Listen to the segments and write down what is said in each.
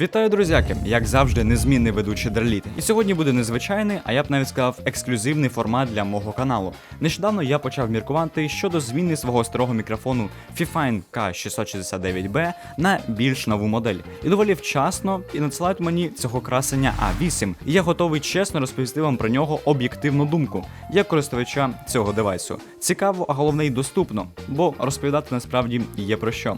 Вітаю, друзяки! Як завжди, незмінний ведучий Дреліт. І сьогодні буде незвичайний, а я б навіть сказав, ексклюзивний формат для мого каналу. Нещодавно я почав міркувати щодо зміни свого старого мікрофону Fifine K669B на більш нову модель. І доволі вчасно і надсилають мені цього красення А8. І я готовий чесно розповісти вам про нього об'єктивну думку, як користувача цього девайсу. Цікаво, а головне й доступно, бо розповідати насправді є про що.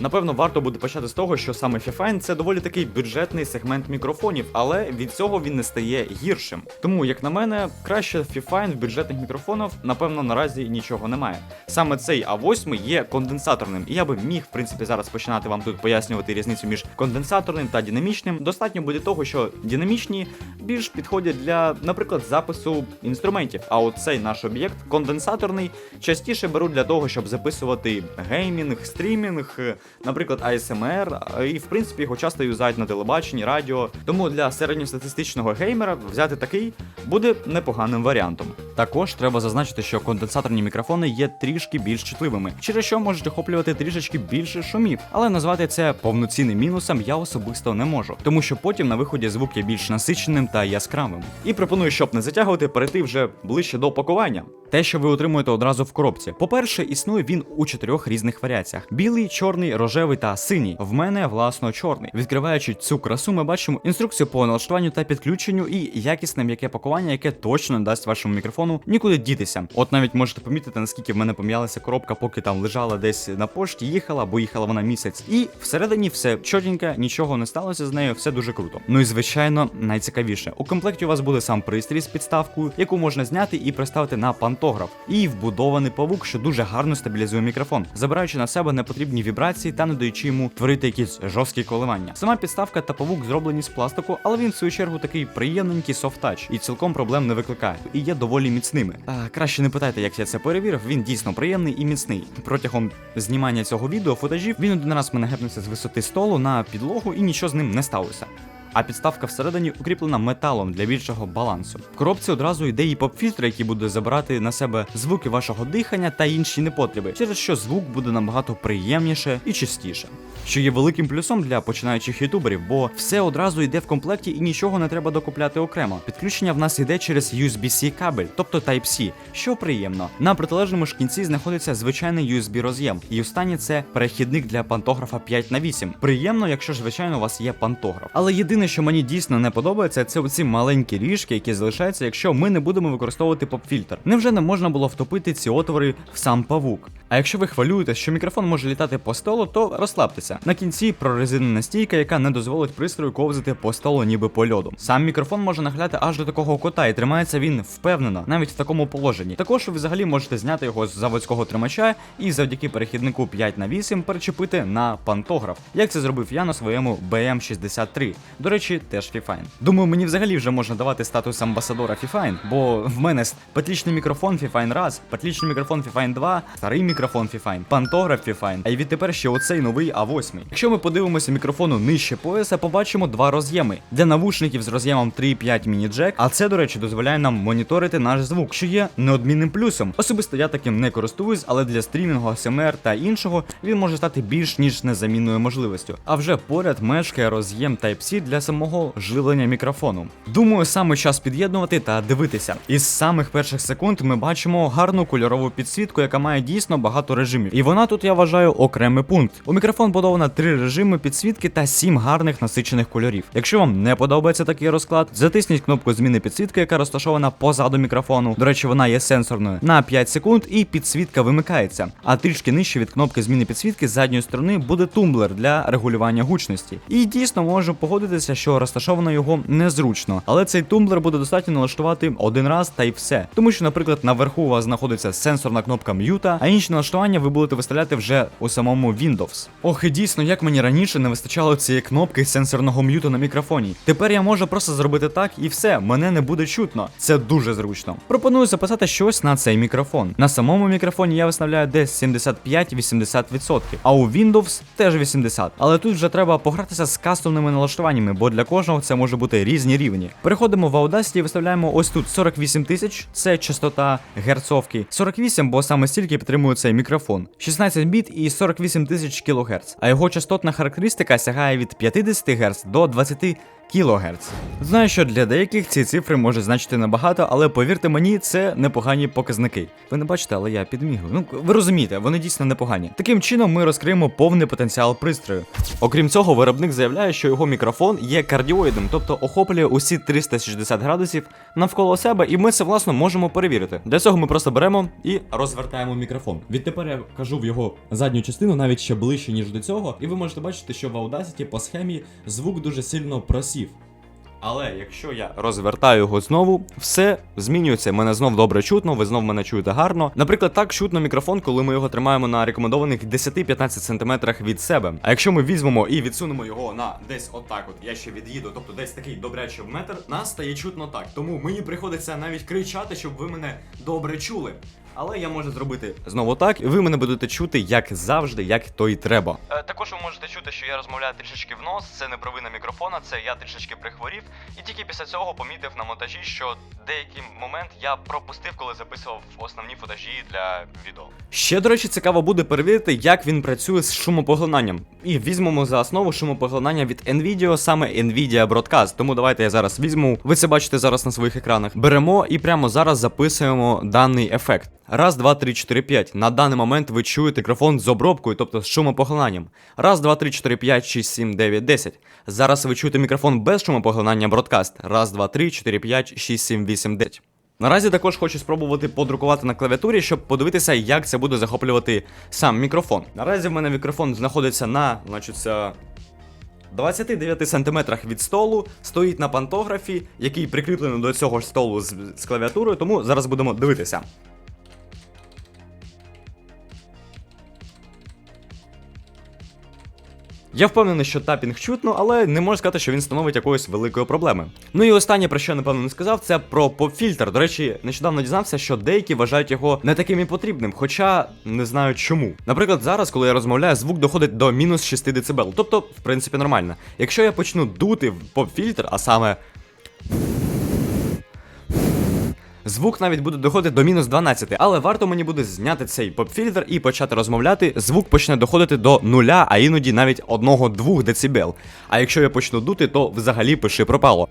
Напевно, варто буде почати з того, що саме Fifine це доволі такий бюджетний сегмент мікрофонів, але від цього він не стає гіршим. Тому, як на мене, краще Fifine в бюджетних мікрофонах, напевно, наразі нічого немає. Саме цей А8 є конденсаторним, і я би міг, в принципі, зараз починати вам тут пояснювати різницю між конденсаторним та динамічним. Достатньо буде того, що динамічні більш підходять для, наприклад, запису інструментів. А от цей наш об'єкт конденсаторний частіше беруть для того, щоб записувати геймінг, стрімінг, наприклад, ASMR, і в принципі його часто юзають на телебаченні, радіо. Тому для середньостатистичного геймера взяти такий буде непоганим варіантом. Також треба зазначити, що конденсаторні мікрофони є трішки більш чутливими, через що можуть охоплювати трішечки більше шумів, але назвати це повноцінним мінусом я особисто не можу, тому що потім на виході звук є більш насиченим та яскравим. І пропоную, щоб не затягувати, перейти вже ближче до пакування. Те, що ви отримуєте одразу в коробці. По-перше, існує він у чотирьох різних варіаціях: білий, чорний, рожевий та синій. В мене власно чорний. Відкриваючи цю красу, ми бачимо інструкцію по налаштуванню та підключенню і якісне м'яке пакування, яке точно не дасть вашому мікрофону нікуди дітися. От навіть можете помітити, наскільки в мене пом'ялася коробка, поки там лежала десь на пошті, їхала, бо їхала вона місяць. І всередині все чотенько, нічого не сталося з нею, все дуже круто. Ну і звичайно, найцікавіше. У комплекті у вас буде сам пристрій з підставкою, яку можна зняти і приставити на пантограф, і вбудований павук, що дуже гарно стабілізує мікрофон, забираючи на себе непотрібні вібрації та не даючи йому творити якісь жорсткі коливання. Сама підставка та павук зроблені з пластику, але він в свою чергу такий приємненький софт-тач і цілком проблем не викликає. І є доволі міцними. А, краще не питайте, як я це перевірив. Він дійсно приємний і міцний. Протягом знімання цього відео футажів він один раз мене гепнувся з висоти столу на підлогу і нічого з ним не сталося. А підставка всередині укріплена металом для більшого балансу. В коробці одразу йде і поп-фільтр, який буде забирати на себе звуки вашого дихання та інші непотреби, через що звук буде набагато приємніше і чистіше. Що є великим плюсом для починаючих ютуберів, бо все одразу йде в комплекті і нічого не треба докупляти окремо. Підключення в нас йде через USB-C кабель, тобто Type-C, що приємно. На протилежному ж кінці знаходиться звичайний USB роз'єм, і останнє це перехідник для пантографа 5 на 8 Приємно, якщо звичайно у вас є пантограф. Але єдине, що мені дійсно не подобається, це оці маленькі ріжки, які залишаються, якщо ми не будемо використовувати поп-фільтр. Невже не можна було втопити ці отвори в сам павук? А якщо ви хвилюєте, що мікрофон може літати по столу, то розслабтеся. На кінці прорезинена стійка, яка не дозволить пристрою ковзати по столу, ніби по льоду. Сам мікрофон може нахиляти аж до такого кота, і тримається він впевнено, навіть в такому положенні. Також ви взагалі можете зняти його з заводського тримача і завдяки перехіднику 5 на 8 перечепити на пантограф, як це зробив я на своєму BM63. До речі, теж Fifine. Думаю, мені взагалі вже можна давати статус амбасадора Fifine, бо в мене петлічний мікрофон Fifine раз, петлічний мікрофон Fifine 2, старий мікрофон Fifine, пантограф Fifine, а й відтепер ще оцей новий А8. Якщо ми подивимося мікрофону нижче пояса, побачимо два роз'єми для навушників з роз'ємом 3.5 міні-джек, а це, до речі, дозволяє нам моніторити наш звук, що є неодмінним плюсом. Особисто я таким не користуюсь, але для стрімінгу, СМР та іншого він може стати більш ніж незамінною можливістю. А вже поряд мешкає роз'єм Type-C для самого живлення мікрофону. Думаю, саме час під'єднувати та дивитися. Із самих перших секунд ми бачимо гарну кольорову підсвітку, яка має дійсно багато режимів. І вона тут, я вважаю, окремий пункт. У мікрофон подовано три режими підсвітки та сім гарних насичених кольорів. Якщо вам не подобається такий розклад, затисніть кнопку зміни підсвітки, яка розташована позаду мікрофону. До речі, вона є сенсорною на 5 секунд, і підсвітка вимикається. А трішки нижче від кнопки зміни підсвітки з задньої сторони буде тумблер для регулювання гучності. І дійсно можу погодитися, що розташовано його незручно, але цей тумблер буде достатньо налаштувати один раз та й все. Тому що, наприклад, наверху у вас знаходиться сенсорна кнопка м'юта, а інші налаштування ви будете виставляти вже у самому Windows. Ох, і дійсно, як мені раніше не вистачало цієї кнопки сенсорного м'юту на мікрофоні. Тепер я можу просто зробити так і все, мене не буде чутно. Це дуже зручно. Пропоную записати щось на цей мікрофон. На самому мікрофоні я виставляю десь 75-80%, а у Windows теж 80%. Але тут вже треба погратися з кастомними налаштуваннями, бо для кожного це може бути різні рівні. Переходимо в Audacity і виставляємо ось тут 48 тисяч, це частота герцовки. 48, бо саме стільки підтримує цей мікрофон. 16 біт і 48 тисяч кГц. А його частотна характеристика сягає від 50 Гц до 20 кГц. Знаю, що для деяких ці цифри можуть значити набагато, але повірте мені, це непогані показники. Ви не бачите, але я підмігую. Ну ви розумієте, вони дійсно непогані. Таким чином ми розкриємо повний потенціал пристрою. Окрім цього, виробник заявляє, що його мікрофон є кардіоїдом, тобто охоплює усі 360 градусів навколо себе, і ми це власно можемо перевірити. Для цього ми просто беремо і розвертаємо мікрофон. Відтепер я кажу в його задню частину, навіть ще ближче ніж до цього, і ви можете бачити, що в Audacity по схемі звук дуже сильно просів. Але якщо я розвертаю його знову, все змінюється. Мене знов добре чутно, ви знов мене чуєте гарно. Наприклад, так чутно мікрофон, коли ми його тримаємо на рекомендованих 10-15 см від себе. А якщо ми візьмемо і відсунемо його на десь отак, от я ще від'їду, тобто десь такий добрячий метр, нас стає чутно так. Тому мені приходиться навіть кричати, щоб ви мене добре чули. Але я можу зробити знову так, і ви мене будете чути як завжди, як то й треба. Е, також ви можете чути, що я розмовляю трішечки в нос. Це не провина мікрофона, це я трішечки прихворів. І тільки після цього помітив на монтажі, що деякий момент я пропустив, коли записував основні футажі для відео. Ще, до речі, цікаво буде перевірити, як він працює з шумопоглинанням. І візьмемо за основу шумопоглинання від Nvidia, саме Nvidia Broadcast. Тому давайте я зараз візьму. Ви це бачите зараз на своїх екранах. Беремо і прямо зараз записуємо даний ефект. Раз, два, три, чотири, п'ять. На даний момент ви чуєте мікрофон з обробкою, тобто з шумопоглинанням. Раз, два, три, чотири, п'ять, шість, сім, дев'ять, десять. Зараз ви чуєте мікрофон без шумопоглинання бродкаст. Раз, два, три, чотири, п'ять, шість, сім, вісім, дев'ять. Наразі також хочу спробувати подрукувати на клавіатурі, щоб подивитися, як це буде захоплювати сам мікрофон. Наразі в мене мікрофон знаходиться на, значить, це 29 сантиметрах від столу, стоїть на пантографі, який прикріплений до цього ж столу з, з клавіатурою, тому зараз будемо дивитися. Я впевнений, що тапінг чутно, але не можу сказати, що він становить якоїсь великої проблеми. Ну і останнє, про що я напевно не сказав, це про поп-фільтр. До речі, нещодавно дізнався, що деякі вважають його не таким і потрібним, хоча не знаю чому. Наприклад, зараз, коли я розмовляю, звук доходить до мінус 6 дБ, тобто, в принципі, нормально. Якщо я почну дути в поп-фільтр, а саме. Звук навіть буде доходити до мінус 12, але варто мені буде зняти цей поп-фільтр і почати розмовляти, звук почне доходити до нуля, а іноді навіть 1-2 дБ. А якщо я почну дути, то взагалі пиши пропало.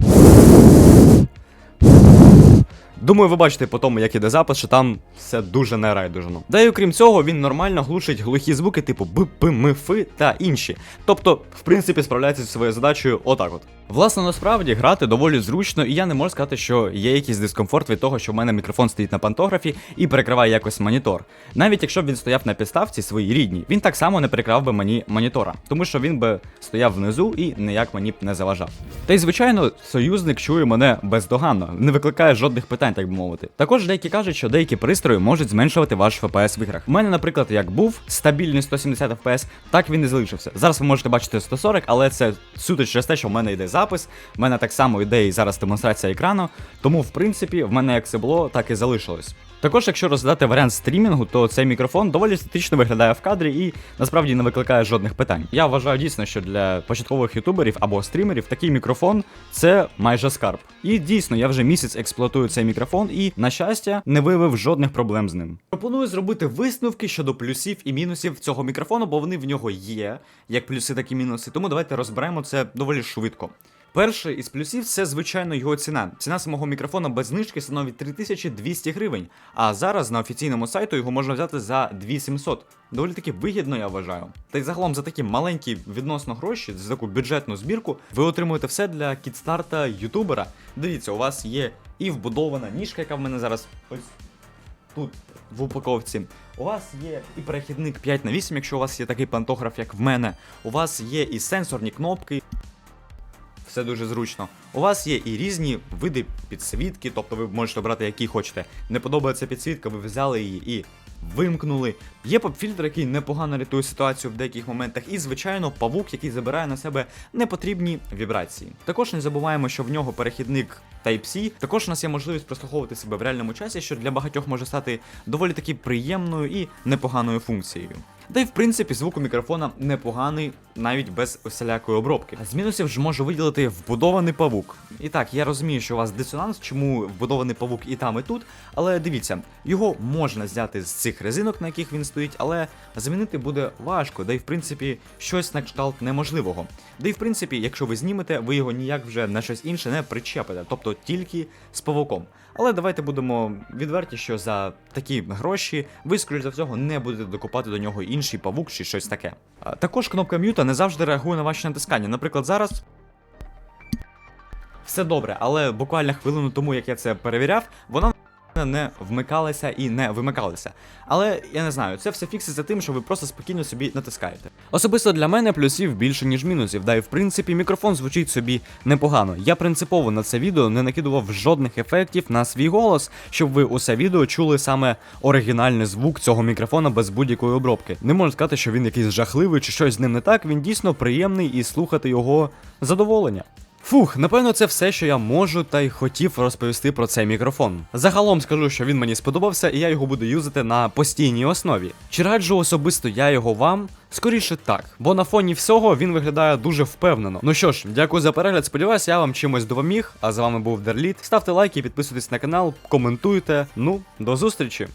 Думаю, ви бачите по тому, як іде запис, що там все дуже нерайдужно. Да і окрім цього, він нормально глушить глухі звуки, типу б, п, м, ф та інші. Тобто, в принципі, справляється зі своєю задачею отак от. Власне, насправді грати доволі зручно, і я не можу сказати, що є якийсь дискомфорт від того, що в мене мікрофон стоїть на пантографі і перекриває якось монітор. Навіть якщо б він стояв на підставці своїй рідній, він так само не перекривав би мені монітора, тому що він би стояв внизу і ніяк мені б не заважав. Та й звичайно, союзник чує мене бездоганно, не викликає жодних питань, так би мовити. Також деякі кажуть, що деякі пристрої можуть зменшувати ваш FPS в іграх. У мене, наприклад, як був стабільний 170 FPS, так він і залишився. Зараз ви можете бачити 140, але це суто через те, що в мене йде запис. В мене так само йде і зараз демонстрація екрану. Тому, в принципі, в мене як це було, так і залишилось. Також, якщо розглядати варіант стрімінгу, то цей мікрофон доволі естетично виглядає в кадрі і насправді не викликає жодних питань. Я вважаю дійсно, що для початкових ютуберів або стрімерів такий мікрофон це майже скарб. І дійсно, я вже місяць експлуатую цей мікрофон і, на щастя, не виявив жодних проблем з ним. Пропоную зробити висновки щодо плюсів і мінусів цього мікрофону, бо вони в нього є, як плюси, так і мінуси. Тому давайте розберемо це доволі швидко. Перший із плюсів це, звичайно, його ціна. Ціна самого мікрофона без знижки становить 3200 гривень. А зараз на офіційному сайту його можна взяти за 2700. Доволі таки вигідно, я вважаю. Та й загалом за такі маленькі відносно гроші, за таку бюджетну збірку, ви отримуєте все для кідстарта ютубера. Дивіться, у вас є і вбудована ніжка, яка в мене зараз ось тут в упаковці. У вас є і перехідник 5 на 8, якщо у вас є такий пантограф, як в мене. У вас є і сенсорні кнопки. Все дуже зручно. У вас є і різні види підсвітки, тобто ви можете обрати, які хочете. Не подобається підсвітка, ви взяли її і вимкнули. Є поп-фільтр, який непогано рятує ситуацію в деяких моментах, і, звичайно, павук, який забирає на себе непотрібні вібрації. Також не забуваємо, що в нього перехідник Type-C. Також у нас є можливість прослуховувати себе в реальному часі, що для багатьох може стати доволі таки приємною і непоганою функцією. Да й в принципі звук у мікрофона непоганий, навіть без усілякої обробки. З мінусів ж можу виділити вбудований павук. І так, я розумію, що у вас дисонанс, чому вбудований павук і там, і тут, але дивіться, його можна зняти з цих резинок, на яких він стоїть, але замінити буде важко, да й в принципі щось на кшталт неможливого. Да й в принципі, якщо ви знімете, ви його ніяк вже на щось інше не причепите, тобто тільки з павуком. Але давайте будемо відверті, що за такі гроші ви, скоріш за всього, не будете докупати до нього інший павук чи щось таке. Також кнопка м'юта не завжди реагує на ваші натискання. Наприклад, зараз. Все добре, але буквально хвилину тому, як я це перевіряв, вона не вмикалася і не вимикалася. Але я не знаю, це все фікситься тим, що ви просто спокійно собі натискаєте. Особисто для мене плюсів більше, ніж мінусів, да і в принципі мікрофон звучить собі непогано. Я принципово на це відео не накидував жодних ефектів на свій голос, щоб ви усе відео чули саме оригінальний звук цього мікрофона без будь-якої обробки. Не можу сказати, що він якийсь жахливий чи щось з ним не так. Він дійсно приємний і слухати його задоволення. Фух, напевно, це все, що я можу та й хотів розповісти про цей мікрофон. Загалом скажу, що він мені сподобався, і я його буду юзати на постійній основі. Чи раджу особисто я його вам? Скоріше так, бо на фоні всього він виглядає дуже впевнено. Ну що ж, дякую за перегляд. Сподіваюся, я вам чимось допоміг. А з вами був Дерліт. Ставте лайки, підписуйтесь на канал, коментуйте. Ну, до зустрічі!